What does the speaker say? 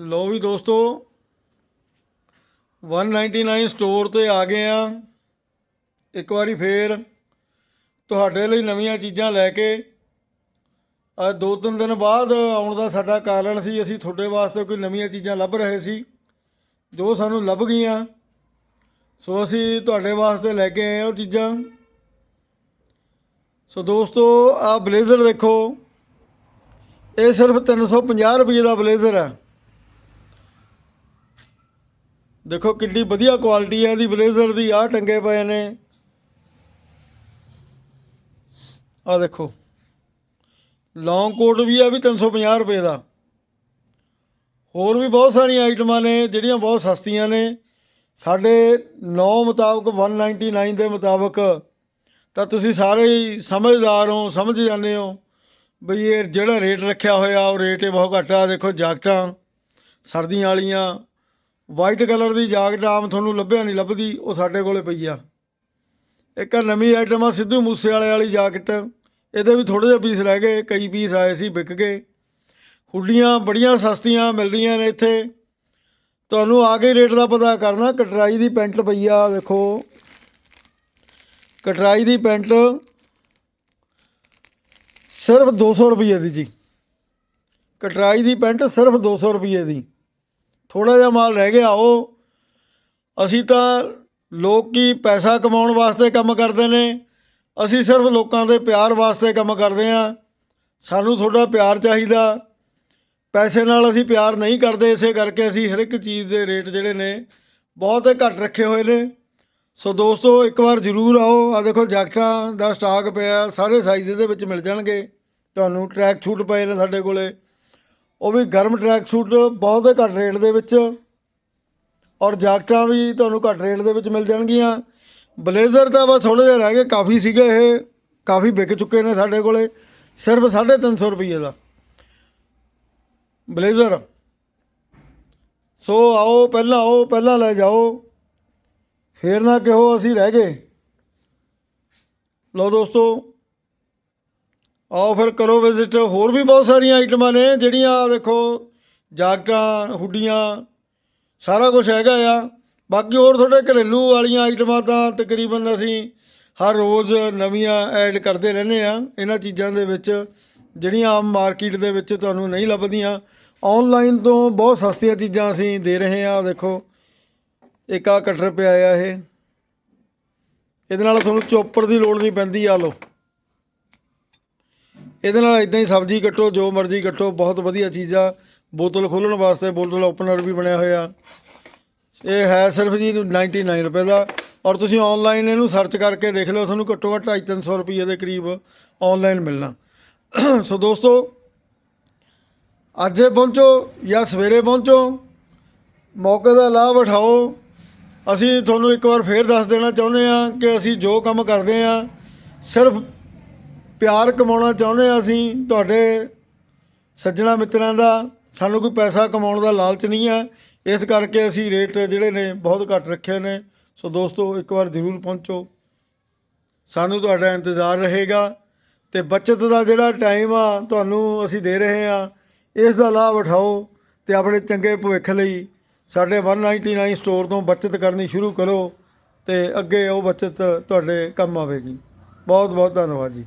ਲੋ ਵੀ ਦੋਸਤੋ 199 ਸਟੋਰ ਤੇ ਆ ਗਏ ਆ। ਇੱਕ ਵਾਰੀ ਫੇਰ ਤੁਹਾਡੇ ਲਈ ਨਵੀਆਂ ਚੀਜ਼ਾਂ ਲੈ ਕੇ। ਅੱਜ ਦੋ ਤਿੰਨ ਦਿਨ ਬਾਅਦ ਆਉਣ ਦਾ ਸਾਡਾ ਕਾਰਨ ਸੀ, ਅਸੀਂ ਤੁਹਾਡੇ ਵਾਸਤੇ ਕੋਈ ਨਵੀਆਂ ਚੀਜ਼ਾਂ ਲੱਭ ਰਹੇ ਸੀ, ਜੋ ਸਾਨੂੰ ਲੱਭ ਗਈਆਂ। ਸੋ ਅਸੀਂ ਤੁਹਾਡੇ ਵਾਸਤੇ ਲੈ ਕੇ ਆਏ ਹਾਂ ਉਹ ਚੀਜ਼ਾਂ। ਸੋ ਦੋਸਤੋ ਆ ਬਲੇਜ਼ਰ ਦੇਖੋ। ਇਹ ਸਿਰਫ 350 ਰੁਪਏ ਦਾ ਬਲੇਜ਼ਰ ਹੈ। ਦੇਖੋ ਕਿੰਨੀ ਵਧੀਆ ਕੁਆਲਿਟੀ ਹੈ ਇਹਦੀ ਬਲੇਜ਼ਰ ਦੀ, ਆਹ ਟੰਗੇ ਪਏ ਨੇ। ਆ ਦੇਖੋ। ਲੌਂਗ ਕੋਟ ਵੀ ਆ ਵੀ 350 ਰੁਪਏ ਦਾ। ਹੋਰ ਵੀ ਬਹੁਤ ਸਾਰੀਆਂ ਆਈਟਮਾਂ ਨੇ, ਜਿਹੜੀਆਂ ਬਹੁਤ ਸਸਤੀਆਂ ਨੇ। ਸਾਡੇ 9 ਮੁਤਾਬਕ 199 ਦੇ ਮੁਤਾਬਕ, ਤਾਂ ਤੁਸੀਂ ਸਾਰੇ ਹੀ ਸਮਝਦਾਰ ਹੋ, ਸਮਝ ਜਾਂਦੇ ਹੋ ਬਈ ਇਹ ਜਿਹੜਾ ਰੇਟ ਰੱਖਿਆ ਹੋਇਆ, ਉਹ ਰੇਟ ਇਹ ਬਹੁਤ ਘੱਟ ਆ। ਦੇਖੋ ਜਾਕਟਾਂ, ਸਰਦੀਆਂ ਵਾਲੀਆਂ ਵਾਈਟ ਕਲਰ ਦੀ ਜਾਕਟ ਆਮ ਤੁਹਾਨੂੰ ਲੱਭਿਆ ਨਹੀਂ ਲੱਭਦੀ, ਉਹ ਸਾਡੇ ਕੋਲੇ ਪਈ ਆ। ਇੱਕ ਆਹ ਨਵੀਂ ਆਈਟਮ ਆ, ਸਿੱਧੂ ਮੂਸੇ ਵਾਲੇ ਵਾਲੀ ਜਾਕਟ। ਇਹਦੇ ਵੀ ਥੋੜੇ ਜਿਹੇ ਪੀਸ ਰਹਿ ਗਏ, ਕਈ ਪੀਸ ਆਏ ਸੀ, ਵਿਕ ਗਏ। ਹੁੱਡੀਆਂ ਬੜੀਆਂ ਸਸਤੀਆਂ ਮਿਲ ਰਹੀਆਂ ਨੇ ਇੱਥੇ। ਤੁਹਾਨੂੰ ਆ ਕੇ ਰੇਟ ਦਾ ਪਤਾ ਕਰਨਾ, ਕਟਰਾਈ ਦੀ ਪੈਂਟ ਪਈ ਆ, ਦੇਖੋ। ਕਟਰਾਈ ਦੀ ਪੈਂਟ ਸਿਰਫ 200 ਰੁਪਏ ਦੀ ਜੀ। ਕਟਰਾਈ ਦੀ ਪੈਂਟ ਸਿਰਫ 200 ਰੁਪਏ ਦੀ। ਥੋੜਾ ਜਿਹਾ ਮਾਲ ਰਹਿ ਗਿਆ ਉਹ, ਅਸੀਂ ਤਾਂ ਲੋਕ ਕੀ ਪੈਸਾ ਕਮਾਉਣ ਵਾਸਤੇ ਕੰਮ ਕਰਦੇ ਨੇ? ਅਸੀਂ ਸਿਰਫ ਲੋਕਾਂ ਦੇ ਪਿਆਰ ਵਾਸਤੇ ਕੰਮ ਕਰਦੇ ਆ ਸਾਨੂੰ ਤੁਹਾਡਾ ਪਿਆਰ ਚਾਹੀਦਾ। ਪੈਸੇ ਨਾਲ ਅਸੀਂ ਪਿਆਰ ਨਹੀਂ ਕਰਦੇ, ਇਸੇ ਕਰਕੇ ਅਸੀਂ ਹਰ ਇੱਕ ਚੀਜ਼ ਦੇ ਰੇਟ ਜਿਹੜੇ ਨੇ ਬਹੁਤ ਘੱਟ ਰੱਖੇ ਹੋਏ ਨੇ। ਸੋ ਦੋਸਤੋ, ਇੱਕ ਵਾਰ ਜ਼ਰੂਰ ਆਓ। ਆ ਦੇਖੋ, ਜੈਕਟਾਂ ਦਾ ਸਟਾਕ ਪਿਆ, ਸਾਰੇ ਸਾਈਜ਼ ਦੇ ਵਿੱਚ ਮਿਲ ਜਾਣਗੇ। ਤੁਹਾਨੂੰ ਟਰੈਕ ਛੂਟ ਪਏ ਨੇ ਸਾਡੇ ਕੋਲੇ। ਉਹ ਵੀ ਗਰਮ ਟਰੈਕ ਸੂਟ ਬਹੁਤ ਹੀ ਘੱਟ ਰੇਟ ਦੇ ਵਿੱਚ ਔਰ ਜਾਕਟਾਂ ਵੀ ਤੁਹਾਨੂੰ ਘੱਟ ਰੇਟ ਦੇ ਵਿੱਚ ਮਿਲ ਜਾਣਗੀਆਂ। ਬਲੇਜ਼ਰ ਤਾਂ ਬਸ ਥੋੜੇ ਜਿਹਾ ਰਹਿ ਗਏ, ਕਾਫੀ ਸੀਗੇ ਇਹ, ਕਾਫੀ ਵਿਕ ਚੁੱਕੇ ਨੇ ਸਾਡੇ ਕੋਲੇ, ਸਿਰਫ 350 ਰੁਪਏ ਦਾ। ਬਲੇਜ਼ਰ। ਸੋ ਆਓ, ਪਹਿਲਾਂ ਆਓ, ਪਹਿਲਾਂ ਲੈ ਜਾਓ। ਫੇਰ ਨਾ ਕਿਹੋ, ਅਸੀਂ ਰਹਿ ਗਏ। ਲਓ ਦੋਸਤੋ ਆਓ ਫਿਰ ਕਰੋ ਵਿਜ਼ਿਟ ਹੋਰ ਵੀ ਬਹੁਤ ਸਾਰੀਆਂ ਆਈਟਮਾਂ ਨੇ, ਜਿਹੜੀਆਂ ਦੇਖੋ, ਜਾਕਟਾਂ, ਹੁੱਡੀਆਂ, ਸਾਰਾ ਕੁਝ ਹੈਗਾ ਆ। ਬਾਕੀ ਹੋਰ ਤੁਹਾਡੇ ਘਰੇਲੂ ਵਾਲੀਆਂ ਆਈਟਮਾਂ ਤਾਂ ਤਕਰੀਬਨ ਅਸੀਂ ਹਰ ਰੋਜ਼ ਨਵੀਆਂ ਐਡ ਕਰਦੇ ਰਹਿੰਦੇ ਆ। ਇਹਨਾਂ ਚੀਜ਼ਾਂ ਦੇ ਵਿੱਚ, ਜਿਹੜੀਆਂ ਆਮ ਮਾਰਕੀਟ ਦੇ ਵਿੱਚ ਤੁਹਾਨੂੰ ਨਹੀਂ ਲੱਭਦੀਆਂ। ਆਨਲਾਈਨ ਤੋਂ ਬਹੁਤ ਸਸਤੀਆਂ ਚੀਜ਼ਾਂ ਅਸੀਂ ਦੇ ਰਹੇ ਆ, ਦੇਖੋ। ਇੱਕ ਆ ਕਟਰ ਪਿਆ ਆ ਇਹ। ਇਹਦੇ ਨਾਲ ਤੁਹਾਨੂੰ ਚੋਪਰ ਦੀ ਲੋੜ ਨਹੀਂ ਪੈਂਦੀ, ਆ ਲਓ। ਇਹਦੇ ਨਾਲ ਇਦਾਂ ਹੀ ਸਬਜ਼ੀ ਕੱਟੋ, ਜੋ ਮਰਜ਼ੀ ਕੱਟੋ, ਬਹੁਤ ਵਧੀਆ ਚੀਜ਼। ਆ ਬੋਤਲ ਖੋਲ੍ਹਣ ਵਾਸਤੇ ਬੋਤਲ ਓਪਨਰ ਵੀ ਬਣਿਆ ਹੋਇਆ। ਇਹ ਹੈ ਸਿਰਫ ਜੀ 99 ਰੁਪਏ ਦਾ। ਔਰ ਤੁਸੀਂ ਆਨਲਾਈਨ ਇਹਨੂੰ ਸਰਚ ਕਰਕੇ ਦੇਖ ਲਿਓ, ਤੁਹਾਨੂੰ ਘੱਟੋ ਘੱਟ 250 ਰੁਪਏ ਦੇ ਕਰੀਬ ਆਨਲਾਈਨ ਮਿਲਣਾ। ਸੋ ਦੋਸਤੋ, ਅੱਜ ਪਹੁੰਚੋ ਜਾਂ ਸਵੇਰੇ ਪਹੁੰਚੋ। ਮੌਕੇ ਦਾ ਲਾਭ ਉਠਾਓ। ਅਸੀਂ ਤੁਹਾਨੂੰ ਇੱਕ ਵਾਰ ਫੇਰ ਦੱਸ ਦੇਣਾ ਚਾਹੁੰਦੇ ਹਾਂ ਕਿ ਅਸੀਂ ਜੋ ਕੰਮ ਕਰਦੇ ਹਾਂ, ਸਿਰਫ ਪਿਆਰ ਕਮਾਉਣਾ ਚਾਹੁੰਦੇ ਆ ਅਸੀਂ, ਤੁਹਾਡੇ ਸੱਜਣਾ ਮਿੱਤਰਾਂ ਦਾ, ਸਾਨੂੰ ਕੋਈ ਪੈਸਾ ਕਮਾਉਣ ਦਾ ਲਾਲਚ ਨਹੀਂ ਹੈ। ਇਸ ਕਰਕੇ ਅਸੀਂ ਰੇਟ ਜਿਹੜੇ ਨੇ ਬਹੁਤ ਘੱਟ ਰੱਖੇ ਨੇ। ਸੋ ਦੋਸਤੋ, ਇੱਕ ਵਾਰ ਜ਼ਰੂਰ ਪਹੁੰਚੋ। ਸਾਨੂੰ ਤੁਹਾਡਾ ਇੰਤਜ਼ਾਰ ਰਹੇਗਾ ਤੇ ਬਚਤ ਦਾ ਜਿਹੜਾ ਟਾਈਮ ਆ, ਤੁਹਾਨੂੰ ਅਸੀਂ ਦੇ ਰਹੇ ਆ ਇਸ ਦਾ ਲਾਭ ਉਠਾਓ ਤੇ ਆਪਣੇ ਚੰਗੇ ਭਵਿੱਖ ਲਈ ਸਾਡੇ 199 ਸਟੋਰ ਤੋਂ ਬਚਤ ਕਰਨੀ ਸ਼ੁਰੂ ਕਰੋ ਤੇ ਅੱਗੇ ਉਹ ਬਚਤ ਤੁਹਾਡੇ ਕੰਮ ਆਵੇਗੀ। ਬਹੁਤ ਬਹੁਤ ਧੰਨਵਾਦ ਜੀ।